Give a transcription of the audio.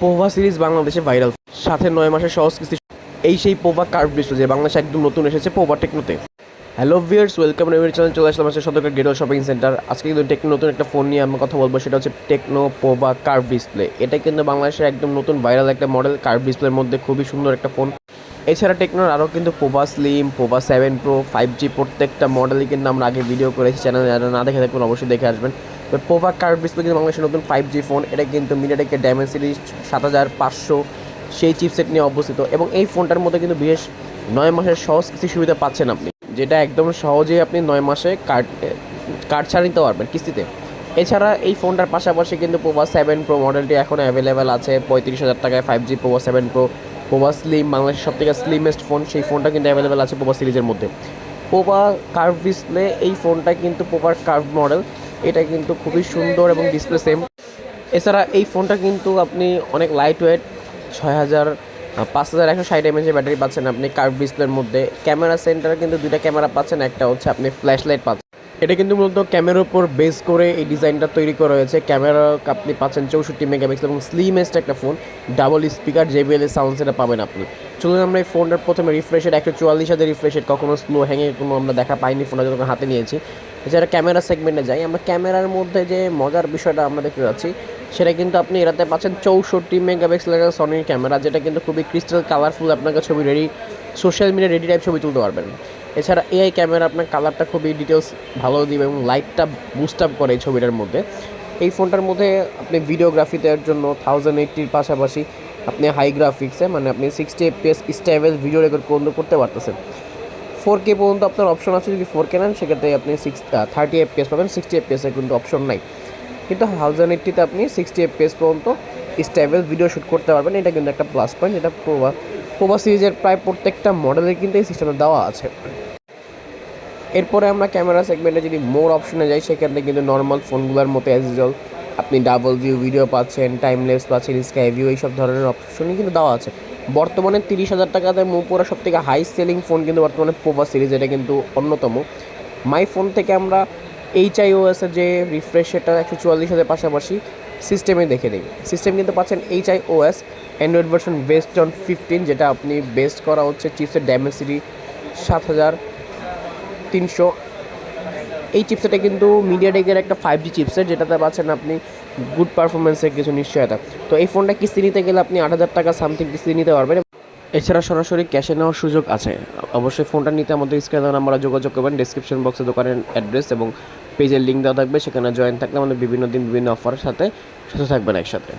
Pova series বাংলাদেশে viral সাথে নয় মাসের সহজ কিস্তি এই সেই পোভা কার্ভ ডিসপ্লে যে বাংলাদেশে একদম নতুন এসেছে Pova টেকনোতে hello viewers welcome every channel চলে আসলাম আছে সদরকার গেটওয়ে শপিং সেন্টার আজকে কিন্তু টেকনো নতুন একটা ফোন নিয়ে আমরা কথা বলব, সেটা হচ্ছে টেকনো পোভা কার্ভ ডিসপ্লে এটা কিন্তু বাংলাদেশের একদম নতুন ভাইরাল একটা মডেল কার্ভ ডিসপ্লের মধ্যে খুবই সুন্দর একটা ফোন এছাড়া টেকনোর আরও কিন্তু Pova slim Pova seven pro five G প্রত্যেকটা মডেলই কিন্তু আমরা আগে ভিডিও করেছি চ্যানেলে না দেখে থাকবেন অবশ্যই দেখে আসবেন। পোভা কার্ভ ডিসপ্লে কিন্তু বাংলাদেশের নতুন ফাইভ জি ফোন এটা কিন্তু ডায়মন্ড সিরিজ সাত হাজার পাঁচশো, সেই চিপসেট নিয়ে অবস্থিত। এবং এই ফোনটার মধ্যে কিন্তু বিশেষ নয় মাসের সহজ কিছু সুবিধা পাচ্ছেন আপনি, যেটা একদম সহজেই আপনি নয় মাসে কার্ড কার্ড ছাড়া নিতে পারবেন কিস্তিতে। এছাড়া এই ফোনটার পাশাপাশি কিন্তু পোভা সেভেন প্রো মডেলটি এখন অ্যাভেলেবেল আছে, পঁয়ত্রিশ হাজার টাকায় five G Pova seven pro Pova slim বাংলাদেশের সব থেকে স্লিমেস্ট ফোন সেই ফোনটা কিন্তু অ্যাভেলেবেল আছে পোভা সিরিজের মধ্যে। পোভা কার্ভ ডিসপ্লে এই ফোনটা কিন্তু পোভার কার্ভ মডেল এটা কিন্তু খুবই সুন্দর এবং ডিসপ্লে সেম এছাড়া এই ফোনটা কিন্তু আপনি অনেক লাইট ওয়েট ছয় হাজার পাঁচ হাজার একশো ষাট এমএচের ব্যাটারি পাচ্ছেন আপনি কার্ভ ডিসপ্লের মধ্যে। ক্যামেরা সেন্টারে কিন্তু দুইটা ক্যামেরা পাচ্ছেন, একটা হচ্ছে আপনি ফ্ল্যাশ লাইট পাচ্ছেন। এটা কিন্তু মূলত ক্যামেরার উপর বেস করে এই ডিজাইনটা তৈরি করা হয়েছে। ক্যামেরা আপনি পাচ্ছেন চৌষট্টি মেগাপিক্সেল এবং স্লিমেস্ট একটা ফোন ডাবল স্পিকার জেবিএল এর সাউন্ড সেটা পাবেন আপনি। চলুন আমরা এই ফোনটার প্রথমে রিফ্রেশের একশো চুয়াল্লিশ হাজার রিফ্রেশের কখনো স্লো হ্যাঙে কোনো আমরা দেখা পাইনি ফোনটা যখন হাতে নিয়েছি। এছাড়া ক্যামেরা সেগমেন্টে যাই, আমরা ক্যামেরার মধ্যে যে মজার বিষয়টা আমরা দেখতে পাচ্ছি সেটা কিন্তু আপনি এটাতে পাচ্ছেন চৌষট্টি মেগাপিক্সেলের সনির ক্যামেরা যেটা কিন্তু খুবই ক্রিস্টাল কালারফুল আপনাকে ছবি ready social media ready type ছবি তুলতে পারবেন। এছাড়া এআই ক্যামেরা আপনার কালারটা খুবই ডিটেলস ভালো দিবে এবং লাইটটা বুস্ট আপ করে এই ছবিটার মধ্যে। এই ফোনটার মধ্যে আপনি ভিডিওগ্রাফি দেওয়ার জন্য থাউজেন্ড এইটটির পাশাপাশি আপনি হাই গ্রাফিক্সে মানে আপনি sixty FPS stable video record করতে পারতেছেন। ফোর কে পর্যন্ত আপনার অপশন আছে, যদি ফোর কে নেন, সেক্ষেত্রে আপনি সিক্স থার্টি এফপিএস পাবেন। সিক্সটি এফপিএসের কিন্তু অপশন নাই। কিন্তু থাউজেন্ড এইটটিতে আপনি সিক্সটি এফপিএস পর্যন্ত স্টেবল ভিডিও শ্যুট করতে পারবেন। এটা কিন্তু একটা প্লাস পয়েন্ট যেটা প্রোভা প্রোভা সিরিজের প্রায় প্রত্যেকটা মডেলের কিন্তু এই সিস্টেমে দেওয়া আছে। এরপরে আমরা ক্যামেরা সেগমেন্টে যদি মোর অপশনে যাই, সেক্ষেত্রে কিন্তু নর্মাল ফোনগুলোর মতো অ্যাজ ইউজুয়াল আপনি ডাবল ভিউ ভিডিও পাচ্ছেন টাইমলেস পাচ্ছেন স্কাই ভিউ এইসব ধরনের অপশনই কিন্তু দেওয়া আছে। বর্তমানে তিরিশ হাজার টাকাতে মুপুরা সব থেকে হাই সেলিং ফোন কিন্তু বর্তমানে পোভা সিরিজ এটা কিন্তু অন্যতম। মাই ফোন থেকে আমরা এইচ আই ওএসের যে রিফ্রেশ সেটা একশো চুয়াল্লিশ হাজার পাশাপাশি সিস্টেমে দেখে দিই সিস্টেম কিন্তু পাচ্ছেন OS Android version based on fifteen যেটা আপনি বেস্ট করা হচ্ছে চিপসের ড্যামেসিটি সাত হাজার তিনশো এই চিপসেটে কিন্তু মিডিয়াটেকের একটা ফাইভ জি চিপসেট যেটাতে পাচ্ছেন আপনি গুড পারফরমেন্সের কিছু নিশ্চয়তা। তো এই ফোনটা কিস্তি নিতে গেলে আপনি আট হাজার টাকা সামথিং কিস্তি নিতে পারবেন। এছাড়া সরাসরি ক্যাশে নেওয়ার সুযোগ আছে। অবশ্যই ফোনটা নিতে আমাদের স্ক্রিনে নাম্বারে যোগাযোগ করবেন। ডিসক্রিপশন বক্সে দোকানের অ্যাড্রেস এবং পেজের লিঙ্ক দেওয়া থাকবে। সেখানে জয়েন থাকলে আমাদের বিভিন্ন দিন বিভিন্ন অফারের সাথে সাথে থাকবেন একসাথে।